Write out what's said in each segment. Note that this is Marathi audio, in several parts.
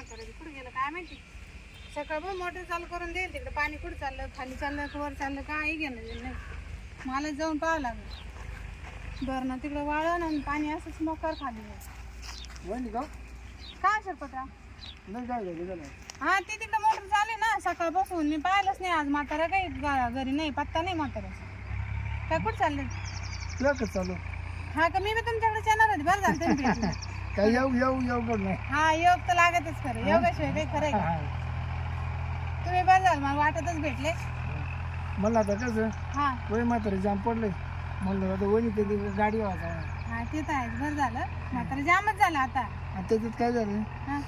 कुठे गेलं काय माहिती? सकाळ पण मोटर चालू करून देईल तिकडे. पाणी कुठं चाललं? खाली चाललं का वर चाललं? काही घेणं देणं नाही. मला जाऊन पाहावं लागलं. बरं ना तिकडे वाळण आणि पाणी असंच मोकार खाली आहे. वहिनी का? काय सरपटा नाही काय झालं झालं हा ते तिकडे मोटर चालू आहे ना. सकाळपासून मी पाहिलंच नाही आज म्हातारा काही गा- घरी नाही पत्ता नाही म्हाताऱ्याचा काय कुठं चालले तुला कसं चालू? हा का मी बी तुमच्याकडे येणार होते. बरं झालं तुम्ही भेटले. काय येऊ येऊ येऊ पण नाही हा योग तर लागतच खरं. योगाशिवाय काही खरं आहे का? हा. तुम्ही बरं झालं मला वाटतच भेटले. मला आता कसं? हा. वय मात्र जाम पडले. म्हणलं आता वहिनी ते गाडी वाजा हा ते तर आहेच बरं झालं. म्हातारा जामच झालं आता. आणि त्याच्यात काय झालं? हा.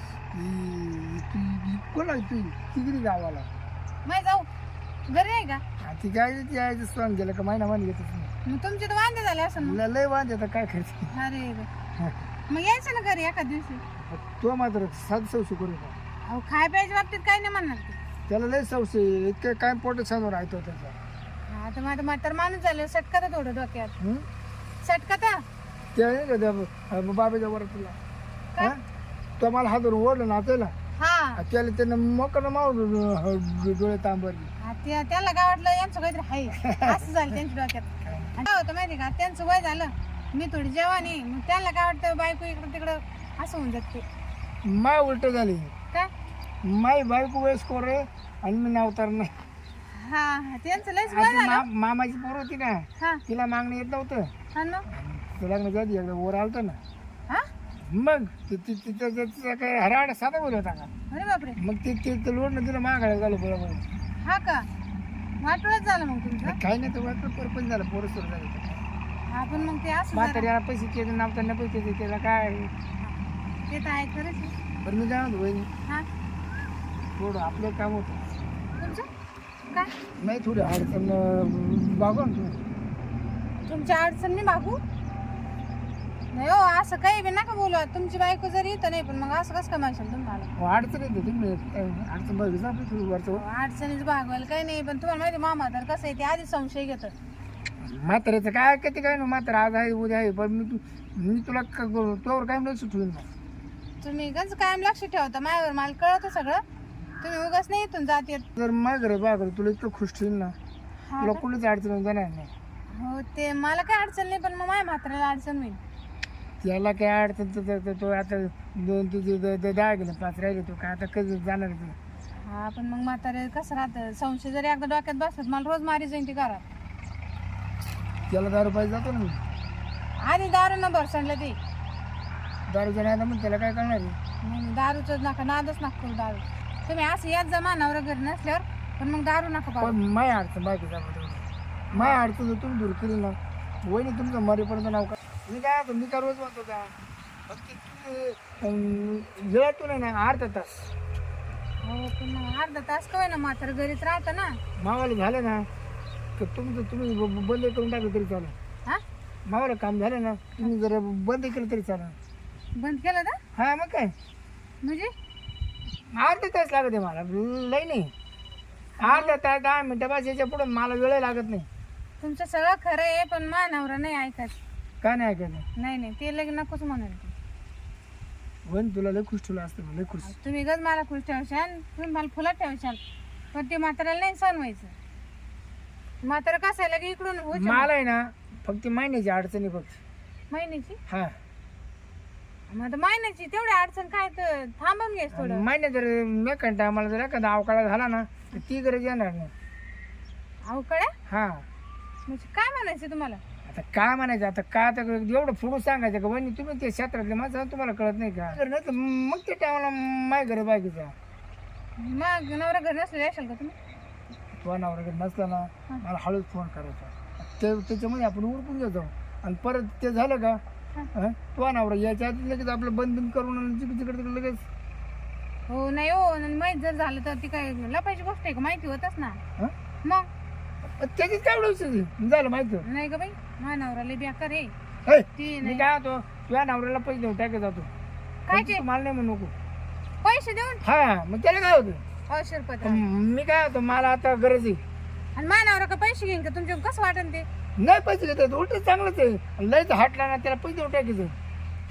ती- कोण आहे तू? तिकडे गावाला. मग जाऊ. घरी आहे का? आणि ती काय ती यायचं सण गेलं का? महिना महिना घेतच नाही मग तुमचे तर वांदे झाले असं मग. तुला लय वांद येतं काय करते? अरे रे. मग यायचं ना घरी एका दिवशी? तो मात्र सात सवशे करू का? अहो खाय प्यायच्या बाबतीत काही नाही म्हणणार ते. त्याला लय सवशे इतके काय पोट समोर राहतो त्याचा. हा तर माझं म्हातार माणूस झालं सटका तर थोडं डोक्यात. हं? सटका तर ते आहे का त्या ब- बाबाच्या वर तुला काय? हा? तो मला हातून ओढलं नाचायला हा. त्याला त्यानं मोकळं मारून डोळे तांबरले. हा, ते- त्याला काय वाटलं यांचं काहीतरी आहे. असं झालं त्यांच्या डोक्यात. आणि काय होतं माहिती का? त्यांचं वय झालं. मी थोडी जवानी मग त्यांना काय वाटतं बायको इकडं तिकडं असं होऊन जात. माय उलट झाली. काय माई बायको वयस्कोर आहे आणि मी नावतार नाही. हा हा, त्यांचं लयच वय आधी झालं. मा- मामाची पोर होती ना हा. तिला मागणं येत नव्हतं. हा ना? ते लग्न कधी एकदा वर आलतं ना. हा? मग ति- ति- तिचं तिचं काय हराड साधा बोल होता का? अरे बापरे. मग ते ते ते लोडनं तिला मागायला झालं बरोबर. हा का? वाटवच झालं मग तुमचं? काही नाही तर वाटलं परपंच झालं पोरं सुरू झालं. हा पण मग ते असं म्हातारी जरा- याला पैसे केले नावताना पैसे देते त्याला काय? ते तर आहे खरंच आहे. बरं मी वहिनी. हा? थोडं आपलं काम होतं. तुमचं? काय? नाही थोडी अडचण बागवा ना तुम्ही. तुमच्या अडचण नाही मागू नाही हो असं काही बी नका बोलू. तुमची बायको जरी इथं नाही पण मग असं कसं काय म्हणशाल तुम्हाला? अहो, अडचण येते तुम्ही. अडचण बघितलं थोडी वरचं. अडचणीच भागवायला काही नाही पण तुम्हाला माहिती मामा तर कसं आहे ते आधी संशय घेतं म्हाताऱ्याचं काय किती काय ना म्हातारा आज आहे उद्या आहे पण मी तू मी तुला क- तोवर काय लक्ष ठेवून ना तुम्ही गंज कायम लक्ष ठेवता. माझ्यावर मला कळतं सगळं. तुम्ही उगाच नाही इथून जात येत. जर माझ्या घरी बागर तुला इतकं खुश ठेवील ना हा तुला का? कुठलीच अडचण जाणार नाही हो ते मला काय अडचण नाही पण मग माझ्या म्हाताऱ्याला अडचण होईल. त्याला काय अडचण तर- तर- तर तो आता दोन तुझे द- द- दहा गेले पाच राहिले तो काय आता कधी जाणार आहे तू? हा पण मग म्हातारे कसं राहतं? संशय जरी एकदा डोक्यात बसत मला रोज मारी जाईन ती घरात त्याला दारू पाहिजे जातो ना मी. आधी दारू न भरसणलं ते. दारू जण आता मग त्याला काय करणार आहे? नाही नाही, दारूचं नका नादच नका करू दारू. तुम्ही असं याच जमानावर घरी नसल्यावर पण मग दारू नका पाहू. पण माय अडचण बाकी माय अडचण जर तुम्ही दूर केली ना वहिनी तुमचं मरेपर्यंत नाव का? मी काय म्हणतो, मी काय रोज म्हणतो का? फक्त तुम्ही वेळातून आहे ना अर्धा तास. हो पण मग अर्धा तास काय ना म्हातारं घरीच राहतं ना. मावाला झालं ना तर तुमचं तुम्ही ब- बंद करून टाकलं तरी चालेल. हा? मावाला काम झालं ना तुम्ही जर बंद केलं तरी चालेल. बंद केलं ना? हा मग काय? म्हणजे? अर्धा तास लागत आहे मला. लई नाही. अर्धा तास दहा मिनटं बस याच्यापुढे मला वेळ लागत नाही. तुमचं सगळं खरं आहे पण मानावर नाही ऐकायचं काय नाही ऐकायचं नाही नाही. ते लगे नकोच म्हणाल ते. वहिनी तुला लय खुश ठेवलं असतं लय खुश. तुम्ही गज मला खुश ठेवशाल तुम्ही मला फुलात ठेवशाल पण ते म्हाताऱ्याला नाही सण व्हायचं. म्हातारा कसं आहे लगे इकडून. मला आहे ना फक्त महिन्याची अडचणी फक्त. महिन्याची? हा. मग आता महिन्याची तेवढी अडचण काय तर थांबून घ्यायच थोडं. महिने जर मी कंटा आम्हाला जर एखादा अवकाळा झाला ना तर ती गरज येणार नाही. अवकड्या हा. म्हणजे काय म्हणायचं तुम्हाला? आता काय म्हणायचं? आता काय आता एवढं फोडून सांगायचं का? वहिनी तुम्ही ते क्षेत्रातले माझं तुम्हाला कळत नाही का? तर नाही तर मग ते टायमाला माय घर बाकीचा मग नवरा घरी नसले असाल का तुम्ही? तो नवरा नसला ना मला हळूच फोन करायचा. ते त्याच्यामध्ये आपण उरकून घेतो. आणि परत ते झालं का? तो नवरा याच्या आधी लगेच आपलं बंद बिंद करून तिकडे तिकडे लगेच. हो नाही हो माहीत जर झालं तर ती काय लपायची गोष्ट आहे का? माहिती होतच ना. हं? मग? त्याच्यात काय एवढं झालं माहिती? नाही का बाई माझ्या नवरा लय बेकार आहे. हे, ती मी नाही. काय होतो तुझ्या नवऱ्याला पैसे देऊन टाकत जातो काय पण तू मला नाही म्हणू नको. पैसे देऊन? हा मग त्याला काय होतं? मी काय होतो मला आता गरज आहे. आणि माझ्या नवरा का पैसे घेईन का? तुमच्या कसं वाटेल ते? नाही पैसे घेतात उलट चांगलंच आहे. लयच हाटला ना त्याला पैसे देऊन टाकायचं.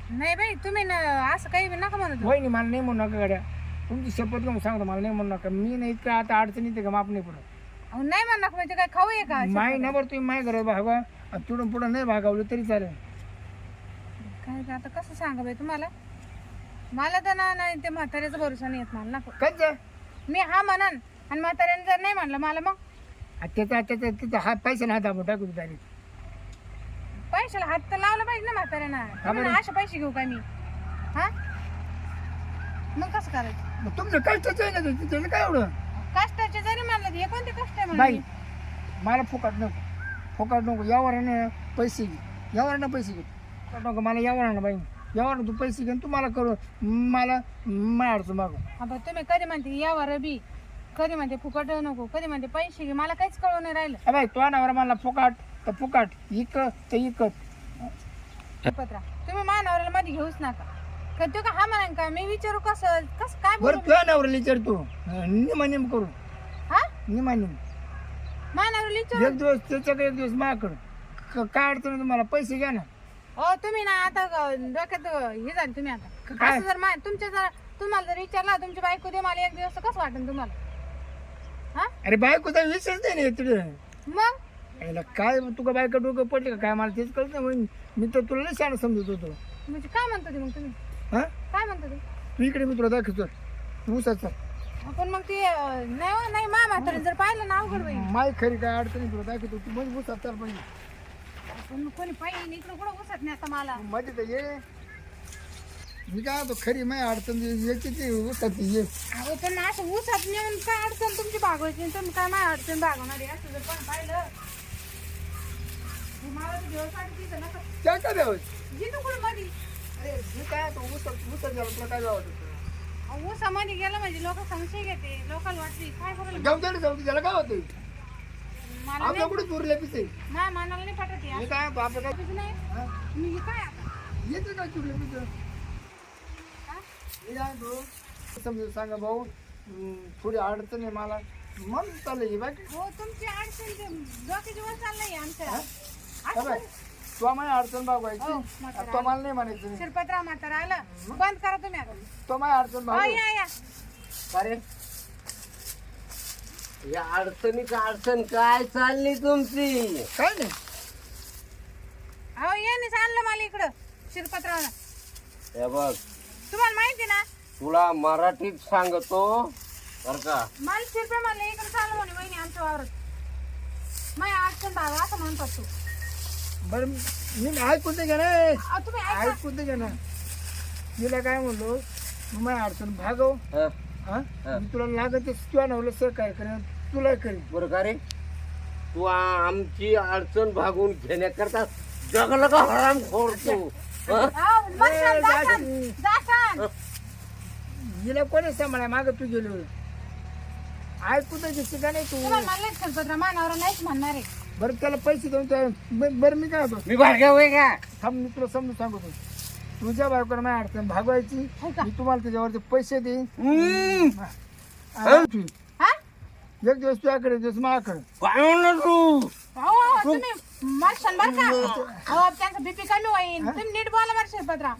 नाही बाई तुम्ही ना असं काही नका म्हणत जाऊ. वहिनी मला नाही म्हणू नका गाड्या. तुमची शपथ घेऊन सांगतो मला नाही म्हणू नका. मी नाही इतकं आता अडचण येते का माप नाही पडत. अहो नाही म्हणणार म्हणजे काय खाऊ आहे का? माय नंबर तुम्ही माय घरात भागवा. आणि तिकडून पुढं नाही भागावलं तरी चालेल. काय ते आता कसं सांगा बाई तुम्हाला? मला तर ना नाही ते म्हाताऱ्याचा भरोसा नाही येत मला नको. ते? मी हा म्हणन आणि म्हाताऱ्याने जर नाही म्हणलं मला मग? आ, त्याचा त्याचा हात पैसे नाही हात टाकू तारीख पैशाला हात तर लावला पाहिजे ना म्हाताऱ्यानं. असे पैसे घेऊ का मी? हा? मग कसं करायचं? मग तुमचं कष्टच आहे ना ते, काय एवढं? कष्टाचे जरी म्हणलं हे कोणते कष्ट आहे बाई म्हणून मला फुकट नको. फुकट नको यावरानं पैसे घे. यावरानं पैसे घे. फुकट नको मला यावरानं बाई. यावरानं तू पैसे घे आणि तू मला करू मला अडचण मागू. आता तुम्ही कधी म्हणते यावर बी. कधी म्हणते फुकट नको. कधी म्हणते पैसे घे. मला काहीच कळून नाही राहिलं. अ बाई तो नावर मला फुकाट तर फुकाट इकत तर इकत. पत्रा तुम्ही मानावरला मध्ये घेऊच नका. का तो का हा म्हणा का मी विचारू कसं कसं काय बरं बोलू तुझ्या नावर विचारतो निमा निम करू हा? निमा निम मानावर विचारू? एक दिवस त्याच्याकडे एक दिवस माझ्याकडं. क- काय अडचण आहे तुम्हाला? पैसे घ्या ना. हो तुम्ही ना आता डोक्यात हे झाले तुम्ही आता. काय? असं जर मा तुमच्या जर तुम्हाला जर विचारला तुमची बायको दे मला एक दिवस तर कसं वाटेल तुम्हाला? हा? अरे बायकोचा विषयच नाही ना तिकडे. मग? याला काय मग तुका बायका डोकं पडले का? काय मला तेच कळत नाही म्हणून मी तर तुला शाळा समजत होतो. म्हणजे काय म्हणतो ते मग तुम्ही? हा? काय म्हणतो ते? तू इकडे मी तुला दाखवतो. तू उसाचा आपण मग ते अं, नाही हो, नाही मा म्हातारीने जर पाहिलं ना अवघड होईल. माय खरी काय अडचणी तुला दाखवतो. तू म्हणजे चाल पाहिजे पण मग कोणी पाहिजे इकडं कुठं उसत नाही आता मला. मध्ये तर ये. मी काय होतो खरी माय अडचण याची ती उसात ये. अहो पण असं उसत नेऊन काय अडचण तुमची भागवायची आणि तुम्ही काय माझ्या अडचण भागवणार? आहे असं जर पण पाहिलं हे मला तर नका. काय काय द्यावं? जिथं कुठं मधी? अरे मी काय तुला अहो, ऊसामध्ये गेलं म्हणजे लोक संशय घेते लोकांना वाटते काय करेल जाऊ दे रे, जाऊ दे त्याला काय होतं आपल्या कुठे चोरले पिसे माझ्या मनाला नाही पटत मी यार काय काय नाही. हा? मी हे काय? आता येते चुरले पिसे हा? काय समजून सांगा भाऊ थोडी अडचण आहे मला. मन चाललंय बाकी हो तुमची अडचण ते डोक्याची वर चाललंय आमच्या तो माझी अडचण भागवायची. हो, म्हातारा. तो मला नाही म्हणायचं नाही. शिरपतराव म्हातारा आलं. बंद करा तुम्ही आता. तो माझी अडचण हो भागव या या. अरे या अडचणीची अडचण काय चालली तुमची? काय नाही. अहो यांनीच आणलं मला इकडं शिरपतरावनं. हे बघ. तुम्हाला माहिती ना? तुला मराठीत सांगतो बर का? मला शिरपे म्हणलं इकडे चालू म्हणे वहिनी आमच्या वावरात. माझ्या अडचण भाव असं म्हणतात तू. बरं मी ऐकून ते ना अहो, तुम्ही ऐका. ऐकून ते ना तिला काय म्हणलो मग माझी अडचण भागव. हं? हा? मी तुला लागत ते तुला नवलं सर काय करेन तुला करेन बरं का रे? तू आ- आमची अडचण भागून घेण्याकरता जगलं का हराम खोर तू? हं? जाशाल. हिला कोणी सांभाळा? माग तू गेलो. ऐकून तर घेते का नाही तू? शिरपतराव मानावर नाहीच म्हणणार आहे. बरं त्याला पैसे देऊन त्या ब- बरं मी काय होतो मी भाग्या होय का? थांब मी तुला समजून सांगतो. तुझ्या बायकोला माझी अडचण भागवायची. हो का? मी तुम्हाला त्याच्यावरचे पैसे देईन. हम्म. आणि तू हा? एक दिवस तुझ्याकडे एक दिवस माझ्याकडे. काय म्हणलं तू? हो हो तुम्ही बरं का? अहो त्यांचं बीपी कमी होईल तुम्ही नीट बोला बरं शिरपतराव.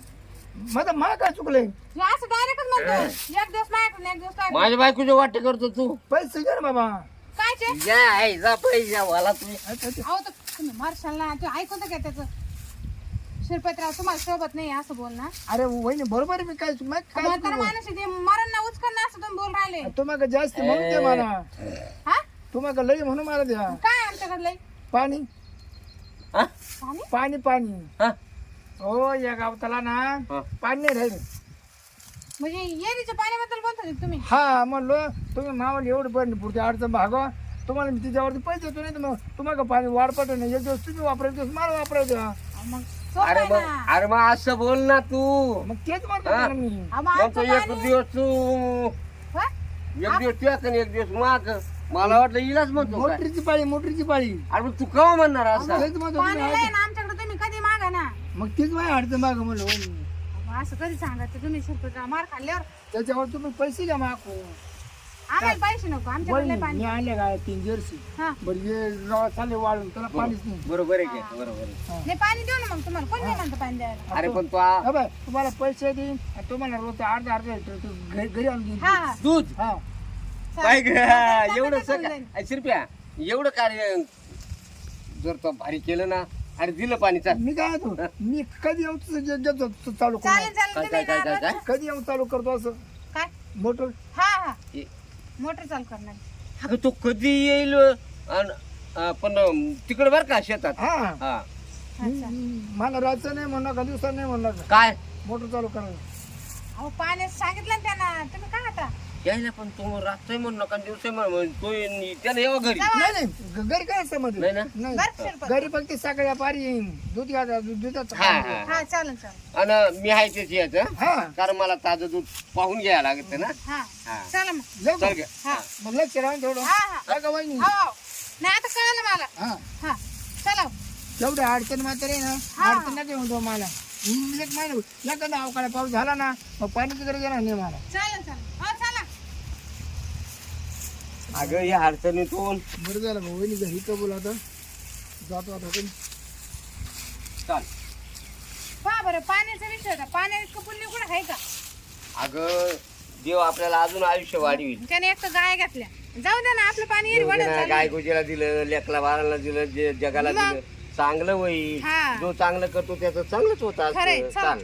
माझं मला काय चुकलंय? हे असं डायरेक्टच म्हणतो एक दिवस माझ्याकडून एक दिवस तुझ्याकडे. माझ्या बायकोचे वाटे करतो तू. पैसे घे ना बाबा काय ते? जा आहे, जा पैसा. अहो तर तुम्ही मारशाल ना. ते ऐकून तर घ्या त्याचं. शिरपतराव तुम्हाला सोबत नाही असं बोल ना अरे वहिनी बरोबर आहे मी काय चुक- मी काय म्हातारा चुकलो? माणूस आहे ते मरण ना उचकन ना असं तुम्ही बोल राहिले. तू मग जास्त म्हणून दे मला. हा? तू मग लई म्हणून मला द्या. काय आमच्याकडलं पाणी. हं? पाणी? पाणी पाणी. हं? हो या गावताला ना हं. पाणी नाही राहिलं. म्हणजे येरीच्या पाण्याबद्दल बोलतो तुम्ही. हा म्हणलो तुम्ही मावाला एवढं पण पुढच्या अडचण भागवा. तुम्हाला मी तिच्यावरती पैसे देतो नाही तर मग तुम्हाला पाणी वाढ पडत नाही. एक दिवस तुम्ही वापरायचं दिवस मला वापरायचं. द्या मग अरे मग अरे मग असं बोल ना तू. मग तेच म्हणतो हा. ना मी. अहो, मग मग आमचं तो एक दिवस तू. हा? एक दिवस तुझ्या आणि एक दिवस माग. मला वाटलं इलाच म्हणतो काय? मोटरीची पाळी मोटरीची पाळी. अरे मग तू केव्हा म्हणणार असं? तेच म्हणतो पाणी ना आमच्याकडे तुम्ही कधी मागा ना? मग तीच माझी अडचण माग म्हणलं. अहो, असं कधी सांगायचं? तुम्ही शिरपतराव मार खाल्ल्यावर. त्याच्यावर तुम्ही पैसे घ्या मागू. आम्हाला पैसे नको आमच्याकडे वहिनी लय पाणी मी आणले काय तीन जर्सी? हा. बरं ये गावात चालले वाळून त्याला पाणीच नाही. बरोबर आहे की बरोबर आहे. नाही पाणी देऊ ना मग तुम्हाला. कोण नाही म्हणतं पाणी द्यायला? अरे पण तो आ- हा तुम्हाला पैसे देईन आणि तुम्हाला रोज अर्धा अर्धा लिटर तू घरी घरी आणून देईन. हा. हा दूध? हा. काय ग. एवढं. सगळं शिरप्या एवढं कार्य जर तो भारी केलं ना अरे दिलं पाणी चाल. मी काय होतो मी कधी येऊ तुझं जे- जे- जे- चालू चालेल करतो चालेल काय तुम्ही काय काय काय ना काय कधी येऊ चालू करतो असं? काय? मोटर? हा हा. ए, मोटर चालू करणार अगं तो कधी येईल? अन- अं, पण तिकडे बर का शेतात? हा. हा. अच्छा. मला रातचं नाही म्हणणार का दिवसा नाही म्हणणार का? काय? मोटर चालू करायला. अहो पाण्यात सांगितलं ना त्यांना. तुम्ही काय आता? यायला पण तो रात्री म्हणू नका दिवस म्हणून तो येईन- त्यानं यावं घरी. नाही घरी काय मध्ये नाही ना? नाही. बरं शिरपत घरी फक्त सकाळी पारी येईन. दूध घ्या दुधाचं हा पाणी. हा. हा चालेल चालेल. आणि मी आहे त्याची याचं हा. कारण मला ताजं दूध पाहून घ्यायला लागत ना. हा. हा. चला मग. चल? गे हा. मग लक्ष राहून तेवढं हा हा. काय का वहिनी. नाही आता कळलं मला. हा. हा. चला. तेवढं अडचण मात्र आहे ना. हा. अडचण नाही म्हणतो मला. हम्म, एक महिना एखादा अवकाळी पाऊस झाला ना मग पाण्याची गरज येणार नाही मला. चालेल चालेल. हो चला अगं या अडचणीतून. बरं झालं मग वहिनी घरी कबूल आता. जातो आता पण चाल. पहा बरं पाण्याचा विषय होता. पाण्या इतकं पुण्य कुठं आहे का? अगं देव आपल्याला अजून आयुष्य वाढविल त्याने एक तर गाय घातल्या. जाऊ दे ना आपलं पाणी येईल वाढत देवदेना चालू. गाय गुजेला दिलं लेकला बाराला दिलं जे जगाला मग. दिलं. चांगलं होईल. हा. जो चांगलं करतो त्याचं चांगलंच होत खरंय, असतं. चल. चाल.